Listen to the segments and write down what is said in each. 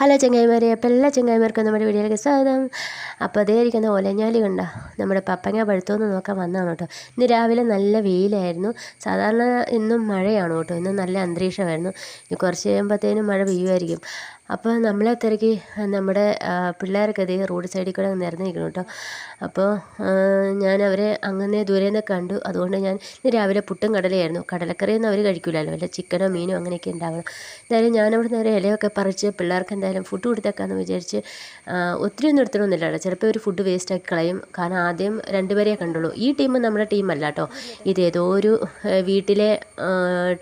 Hello ചങ്ങായിമാരെ അപ്പോൾ എല്ലാ ചങ്ങായിമാർക്കും നമ്മുടെ വീഡിയോയിലേക്ക് സ്വാഗതം. അപ്പോൾ അതേ ഇരിക്കുന്ന ഒലഞ്ഞാലി കണ്ട നമ്മുടെ പപ്പങ്ങ പഴുത്തോന്ന് നോക്കാൻ വന്നതാണ് കേട്ടോ. ഇന്ന് രാവിലെ നല്ല വെയിലായിരുന്നു. സാധാരണ ഇന്നും മഴയാണ് കേട്ടോ. ഇന്ന് നല്ല അന്തരീക്ഷമായിരുന്നു. ഇനി കുറച്ച് കഴിയുമ്പോഴത്തേനും മഴ പെയ്യുമായിരിക്കും. അപ്പോൾ നമ്മളെ തിരക്കി നമ്മുടെ പിള്ളേരൊക്കെ അതേ റോഡ് സൈഡിൽ കൂടെ നിരന്ന് നിൽക്കണം കേട്ടോ അപ്പോൾ ഞാൻ അവരെ അങ്ങനെ ദൂരെ നിന്ന് കണ്ടു. അതുകൊണ്ട് ഞാൻ ഇന്ന് രാവിലെ പുട്ടും കടലയായിരുന്നു. കടലക്കറിയൊന്നും അവർ കഴിക്കില്ലല്ലോ വല്ല ചിക്കനോ മീനോ അങ്ങനെയൊക്കെ ഉണ്ടാവണം. എന്തായാലും ഞാനവിടെ നേരെ ഇലയൊക്കെ പറിച്ച് പിള്ളേർക്ക് എന്തായാലും ഫുഡ് കൊടുത്തേക്കാന്ന് വിചാരിച്ച് ഒത്തിരി ഒന്നും എടുത്തിട്ടൊന്നുമില്ല ചിലപ്പോൾ ഒരു ഫുഡ് വേസ്റ്റാക്കി കളയും. കാരണം ആദ്യം രണ്ടുപേരെ കണ്ടുള്ളൂ. ഈ ടീം നമ്മുടെ ടീമല്ല കേട്ടോ ഇതേതോ ഒരു വീട്ടിലെ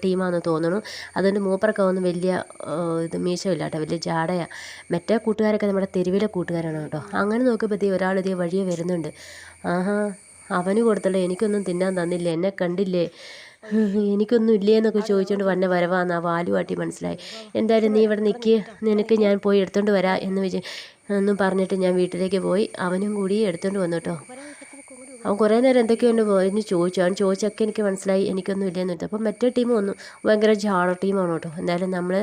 ടീമാണെന്ന് തോന്നുന്നു. അതുകൊണ്ട് മൂപ്പറൊക്കെ ഒന്നും വലിയ ഇത് മീശമില്ല കേട്ടോ വലിയ ജാടയാണ് മറ്റേ കൂട്ടുകാരൊക്കെ നമ്മുടെ തെരുവിലെ കൂട്ടുകാരാണ് കേട്ടോ. അങ്ങനെ നോക്കിയപ്പോഴത്തേ ഒരാൾ ഇതേ വഴിയെ വരുന്നുണ്ട്. ആഹാ അവന് കൊടുത്തല്ലോ എനിക്കൊന്നും തിന്നാൻ തന്നില്ല? എന്നെ കണ്ടില്ലേ? എനിക്കൊന്നും ഇല്ലേ എന്നൊക്കെ ചോദിച്ചുകൊണ്ട് വന്നെ വരവാന്ന് ആ വാലുവാട്ടി മനസ്സിലായി. എന്തായാലും നീ ഇവിടെ നിൽക്കി നിനക്ക് ഞാൻ പോയി എടുത്തുകൊണ്ട് വരാം എന്ന് വെച്ച് എന്നും പറഞ്ഞിട്ട് ഞാൻ വീട്ടിലേക്ക് പോയി. അവനും കൂടി എടുത്തുകൊണ്ട് വന്നു കേട്ടോ. അവൻ കുറേ നേരം എന്തൊക്കെയുണ്ട് എന്ന് ചോദിച്ചു. അവൻ ചോദിച്ചൊക്കെ എനിക്ക് മനസ്സിലായി. എനിക്കൊന്നും ഇല്ലെന്ന് അപ്പം മറ്റേ ടീം വന്നു. ഭയങ്കര ജാള ടീമാണ് കേട്ടോ. എന്തായാലും നമ്മൾ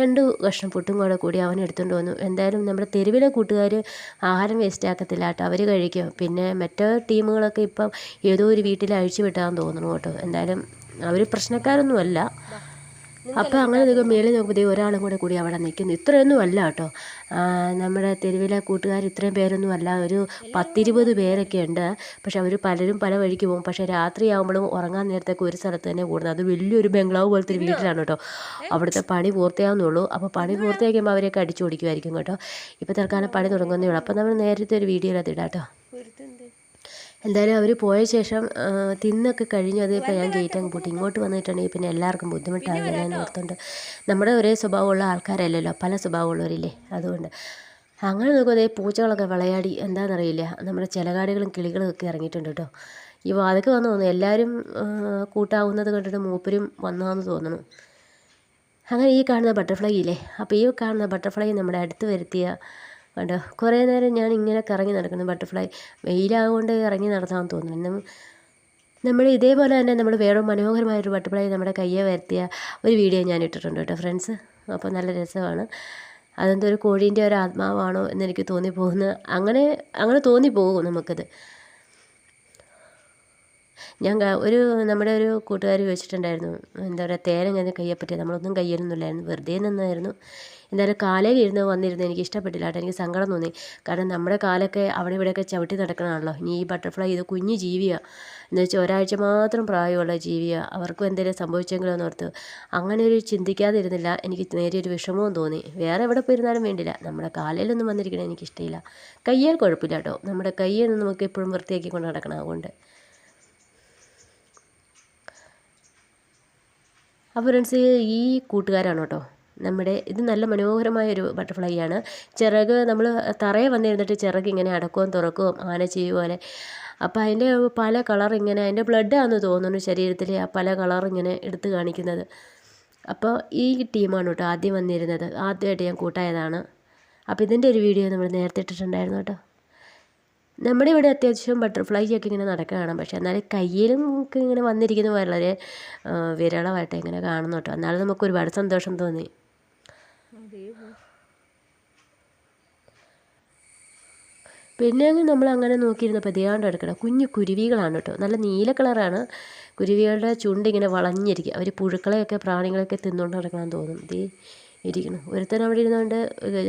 രണ്ട് കഷ്ണം പുട്ടും കൂടെ കൂടി അവൻ എടുത്തുകൊണ്ട് വന്നു. എന്തായാലും നമ്മുടെ തെരുവിലെ കൂട്ടുകാർ ആഹാരം വേസ്റ്റ് ആക്കത്തില്ല കേട്ടോ. അവർ കഴിക്കും. പിന്നെ മറ്റേ ടീമുകളൊക്കെ ഇപ്പം ഏതോ ഒരു വീട്ടിൽ അഴിച്ചു വിട്ടാന്ന് തോന്നുന്നു കേട്ടോ. എന്തായാലും അവർ പ്രശ്നക്കാരൊന്നുമല്ല. അപ്പോൾ അങ്ങനെ നിങ്ങൾ മേളിൽ നോക്കുമ്പോൾ ഒരാളും കൂടെ കൂടി അവിടെ നിൽക്കുന്നു. ഇത്രയൊന്നും അല്ല കേട്ടോ. നമ്മുടെ തെരുവിലെ കൂട്ടുകാർ ഇത്രയും പേരൊന്നും അല്ല. ഒരു പത്തിരുപത് പേരൊക്കെ ഉണ്ട്. പക്ഷെ അവർ പലരും പല വഴിക്ക് പോകും. പക്ഷേ രാത്രിയാകുമ്പോഴും ഉറങ്ങാൻ നേരത്തൊക്കെ ഒരു സ്ഥലത്ത് തന്നെ കൂടുന്നത്. അത് വലിയൊരു ബംഗ്ലാവ് പോലത്തെ ഒരു വീട്ടിലാണ് കേട്ടോ. അവിടുത്തെ പണി പൂർത്തിയാവുന്നുള്ളൂ അപ്പോൾ പണി പൂർത്തിയാക്കുമ്പോൾ അവരെയൊക്കെ അടിച്ചു ഓടിക്കുമായിരിക്കും കേട്ടോ. ഇപ്പോൾ തൽക്കാലം പണി തുടങ്ങുന്നേ ഉള്ളൂ. അപ്പോൾ നമ്മൾ നേരത്തെ ഒരു വീഡിയോയിലത് ഇടാം കേട്ടോ. എന്തായാലും അവർ പോയ ശേഷം തിന്നൊക്കെ കഴിഞ്ഞു. അതിപ്പോൾ ഞാൻ ഗേറ്റ് അങ്ങ് പൂട്ടി. ഇങ്ങോട്ട് വന്നിട്ടുണ്ടെങ്കിൽ പിന്നെ എല്ലാവർക്കും ബുദ്ധിമുട്ടാകില്ല എന്ന് ഓർത്തുകൊണ്ട് നമ്മുടെ ഒരേ സ്വഭാവമുള്ള ആൾക്കാരല്ലല്ലോ. പല സ്വഭാവമുള്ളവരില്ലേ? അതുകൊണ്ട്. അങ്ങനെ നോക്കുമ്പോൾ പൂച്ചകളൊക്കെ വിളയാടി. എന്താണെന്നറിയില്ല നമ്മുടെ ചിലകാടികളും കിളികളും ഒക്കെ ഇറങ്ങിയിട്ടുണ്ട് കേട്ടോ. ഈ വാതൊക്കെ വന്നു തോന്നുന്നു എല്ലാവരും കൂട്ടാവുന്നത് കണ്ടിട്ട് മൂപ്പരും വന്നതെന്ന് തോന്നുന്നു. അങ്ങനെ ഈ കാണുന്ന ബട്ടർഫ്ലൈ ഇല്ലേ? അപ്പോൾ ഈ കാണുന്ന ബട്ടർഫ്ലൈ നമ്മുടെ അടുത്ത് വരുത്തിയ കണ്ടോ? കുറേ നേരം ഞാൻ ഇങ്ങനെ കറങ്ങി നടക്കുന്നു. ബട്ടർഫ്ലൈ വെയിലാകൊണ്ട് ഇറങ്ങി നടത്താൻ തോന്നുന്നു. നമ്മൾ ഇതേപോലെ തന്നെ നമ്മൾ വേറെ മനോഹരമായൊരു ബട്ടർഫ്ലൈ നമ്മുടെ കയ്യെ വരുത്തിയ ഒരു വീഡിയോ ഞാൻ ഇട്ടിട്ടുണ്ട് കേട്ടോ ഫ്രണ്ട്സ്. അപ്പോൾ നല്ല രസമാണ്. അതെന്തോ ഒരു കോഴീന്റെ ഒരു ആത്മാവാണോ എന്നെനിക്ക് തോന്നിപ്പോകുന്നത് അങ്ങനെ അങ്ങനെ തോന്നിപ്പോകും നമുക്കത്. ഞാൻ ഒരു നമ്മുടെ ഒരു കൂട്ടുകാർ ചോദിച്ചിട്ടുണ്ടായിരുന്നു എന്താ പറയുക തേനങ്ങനെ കയ്യെ പറ്റിയ? നമ്മളൊന്നും കയ്യൊന്നുമില്ലായിരുന്നു വെറുതെ നിന്നായിരുന്നു. എന്തായാലും കാലയിൽ ഇരുന്ന് വന്നിരുന്ന് എനിക്ക് ഇഷ്ടപ്പെട്ടില്ല കേട്ടോ എനിക്ക് സങ്കടം തോന്നി. കാരണം നമ്മുടെ കാലൊക്കെ അവിടെ ഇവിടെയൊക്കെ ചവിട്ടി നടക്കണമല്ലോ ഇനി ഈ ബട്ടർഫ്ലൈ ഇത് കുഞ്ഞു ജീവിയാണ് എന്ന് വെച്ചാൽ ഒരാഴ്ച മാത്രം പ്രായമുള്ള ജീവിയാണ് അവർക്കും എന്തെങ്കിലും സംഭവിച്ചെങ്കിലോ എന്നോർത്ത് അങ്ങനെ ഒരു ചിന്തിക്കാതിരുന്നില്ല. എനിക്ക് നേരെ ഒരു വിഷമവും തോന്നി. വേറെ എവിടെ പോയിരുന്നാലും വേണ്ടില്ല നമ്മുടെ കാലയിലൊന്നും വന്നിരിക്കണേ എനിക്കിഷ്ടമില്ല കയ്യാൽ കുഴപ്പമില്ല കേട്ടോ. നമ്മുടെ കയ്യിൽ നമുക്ക് എപ്പോഴും വൃത്തിയാക്കി കൊണ്ട് നടക്കണം അതുകൊണ്ട്. അപ്പോൾ ഫ്രണ്ട്സ് ഈ കൂട്ടുകാരാണ് കേട്ടോ നമ്മുടെ ഇത് നല്ല മനോഹരമായ ഒരു ബട്ടർഫ്ലൈ ആണ് ചിറക് നമ്മൾ തറയെ വന്നിരുന്നിട്ട് ചിറക് ഇങ്ങനെ അടക്കുകയും തുറക്കുകയും ആന പോലെ അപ്പോൾ അതിന്റെ പല കളർ ഇങ്ങനെ അതിന്റെ ബ്ലഡാണെന്ന് തോന്നുന്നു ശരീരത്തിൽ ആ പല കളർ ഇങ്ങനെ എടുത്ത് കാണിക്കുന്നത്. അപ്പോൾ ഈ ടീമാണ് കേട്ടോ ആദ്യം വന്നിരുന്നത്. ആദ്യമായിട്ട് ഞാൻ കൂട്ടായതാണ്. അപ്പോൾ ഇതിന്റെ ഒരു വീഡിയോ നമ്മൾ നേരത്തെ ഇട്ടിട്ടുണ്ടായിരുന്നു കേട്ടോ. നമ്മുടെ ഇവിടെ അത്യാവശ്യം ബട്ടർഫ്ലൈ ചെക്ക് ഇങ്ങനെ നടക്കുകയാണ് പക്ഷേ എന്നാലും കയ്യിലും ഇങ്ങനെ വന്നിരിക്കുന്നത് വളരെ വിരളമായിട്ട് ഇങ്ങനെ കാണുന്നു കേട്ടോ. എന്നാലും നമുക്ക് ഒരുപാട് സന്തോഷം തോന്നി. പിന്നെ നമ്മൾ അങ്ങനെ നോക്കിയിരുന്നപ്പോൾ ദേവാണ്ട് എടുക്കണം കുഞ്ഞു കുരുവികളാണ് കേട്ടോ. നല്ല നീല കളറാണ്. കുരുവികളുടെ ചുണ്ടിങ്ങനെ വളഞ്ഞിരിക്കുക അവർ പുഴുക്കളെയൊക്കെ പ്രാണികളെയൊക്കെ തിന്നുകൊണ്ട് നടക്കണമെന്ന് തോന്നും ദേ ഇരിക്കണം ഒരുത്തൻ അവിടെ ഇരുന്നുകൊണ്ട്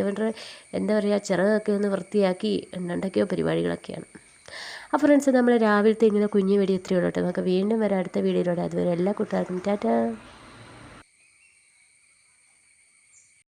അവരുടെ എന്താ പറയുക ചിറകൊക്കെ ഒന്ന് വൃത്തിയാക്കി എന്തൊക്കെയോ പരിപാടികളൊക്കെയാണ്. അപ്പോൾ ഫ്രണ്ട്സ് നമ്മൾ രാവിലത്തെ ഇങ്ങനെ കുഞ്ഞു വെടി എത്രയുള്ളൂ കേട്ടോ. നമുക്ക് വീണ്ടും വരാം അടുത്ത വീഡിയോയിലൂടെ. അതുവരെ എല്ലാ കൂട്ടുകാർക്കും ടാറ്റാ.